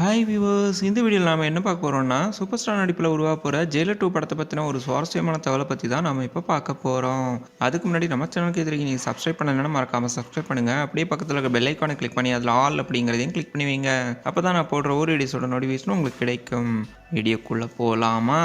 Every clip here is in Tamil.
ஹாய் வியூவர்ஸ் இந்த வீடியோவில் நாம் என்ன பார்க்க போகிறோம்னா சூப்பர் ஸ்டார் நடிப்பில் உருவாக போகிற ஜெயிலர் டூ படத்தை பற்றின ஒரு சுவாரஸ்யமான தகவலை பற்றி தான் நம்ம இப்போ பார்க்க போகிறோம் அதுக்கு முன்னாடி நம்ம சேனலுக்கு எதிர்க்கு நீங்கள் சப்ஸ்கிரைப் பண்ணலைன்னா மறக்காமல் சப்ஸ்கிரைப் பண்ணுங்கள் அப்படியே பக்கத்தில் இருக்க பெல் ஐக்கானை கிளிக் பண்ணி அதில் ஆல் அப்படிங்கிறதையும் கிளிக் பண்ணி வைங்க. அப்போ தான் நான் போடுற ஒரு வீடியோஸோட நோட்டிஃபிகேஷனும் உங்களுக்கு கிடைக்கும். வீடியோக்குள்ளே போகலாமா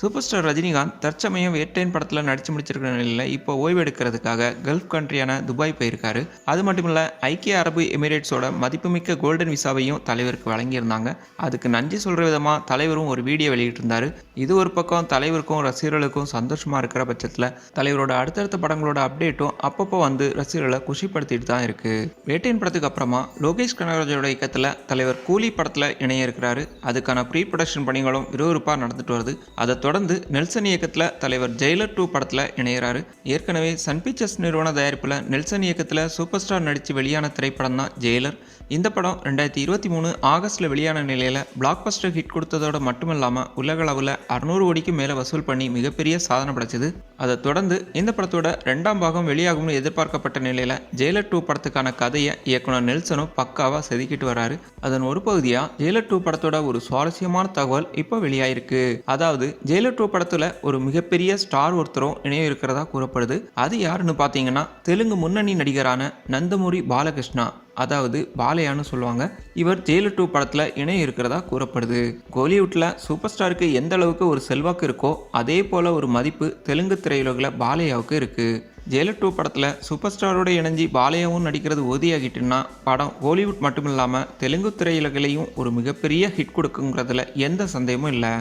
சூப்பர் ஸ்டார் ரஜினிகாந்த் தற்சமயம் வேட்டையன் படத்தில் நடித்து முடிச்சிருக்கிற நிலையில் இப்போ ஓய்வு எடுக்கிறதுக்காக கல்ஃப் கண்ட்ரியான துபாய் போயிருக்காரு. அது மட்டும் இல்லை ஐக்கிய அரபு எமிரேட்ஸோட மதிப்புமிக்க கோல்டன் விசாவையும் தலைவருக்கு வழங்கியிருந்தாங்க. அதுக்கு நன்றி சொல்கிற விதமாக தலைவரும் ஒரு வீடியோ வெளியிட்டிருந்தார். இது ஒரு பக்கம் தலைவருக்கும் ரசிகர்களுக்கும் சந்தோஷமாக இருக்கிற பட்சத்தில் தலைவரோட அடுத்தடுத்த படங்களோட அப்டேட்டும் அப்பப்போ வந்து ரசிகர்களை குஷிப்படுத்திட்டு தான் இருக்குது வேட்டையின் படத்துக்கு அப்புறமா லோகேஷ் கனகராஜோட இயக்கத்தில் தலைவர் கூலி படத்தில் இணைய இருக்கிறாரு. அதுக்கான ப்ரீ ப்ரொடக்ஷன் பணிகளும் விறுவிறுப்பாக நடந்துட்டு வருது. அதை தொடர்ந்து நெல்சன் இயக்கத்தில் தலைவர் ஜெயிலர் டூ படத்தில் இணையிறாரு. ஏற்கனவே சன் பிக்சர்ஸ் நிறுவன தயாரிப்பில் நெல்சன் இயக்கத்தில் சூப்பர் ஸ்டார் நடித்து வெளியான திரைப்படம் தான் ஜெயிலர். இந்த படம் ரெண்டாயிரத்தி இருபத்தி மூணு ஆகஸ்ட்டில் வெளியான நிலையில் பிளாக் பஸ்டர் ஹிட் கொடுத்ததோட மட்டுமில்லாமல் உலகளவில் உலக அளவில் அறுநூறு கோடிக்கு மேலே வசூல் பண்ணி மிகப்பெரிய சாதனை படைச்சது. அதை தொடர்ந்து இந்த படத்தோட ரெண்டாம் பாகம் வெளியாகும்னு எதிர்பார்க்கப்பட்ட நிலையில் ஜெயிலர் டூ படத்துக்கான கதையை இயக்குனர் நெல்சனும் பக்காவாக செதுக்கிட்டு வராரு. அதன் ஒரு பகுதியாக ஜெயிலர் டூ படத்தோட ஒரு சுவாரஸ்யமான தகவல் இப்போ வெளியாயிருக்கு. அதாவது ஜெயிலர் டூ படத்தில் ஒரு மிகப்பெரிய ஸ்டார் ஒருத்தரும் இணைய இருக்கிறதா கூறப்படுது. அது யாருன்னு பார்த்தீங்கன்னா தெலுங்கு முன்னணி நடிகரான நந்தமூரி பாலகிருஷ்ணா அதாவது பாலையான்னு சொல்லுவாங்க. இவர் ஜெயிலர் டூ படத்தில் இணைய இருக்கிறதா கூறப்படுது. கோலிவுட்டில் சூப்பர் ஸ்டாருக்கு எந்த அளவுக்கு ஒரு செல்வாக்கு இருக்கோ அதே போல் ஒரு மதிப்பு தெலுங்கு திரையுலகில் பாலையாவுக்கு இருக்குது ஜெயிலர் டூ படத்தில் சூப்பர் ஸ்டாரோட இணைஞ்சி பாலையாவும் நடிக்கிறது உறுதியாகிட்டுன்னா படம் கோலிவுட் மட்டும் இல்லாமல் தெலுங்கு திரையுலகிலையும் ஒரு மிகப்பெரிய ஹிட் கொடுக்குங்கிறதுல எந்த சந்தேகமும் இல்லை.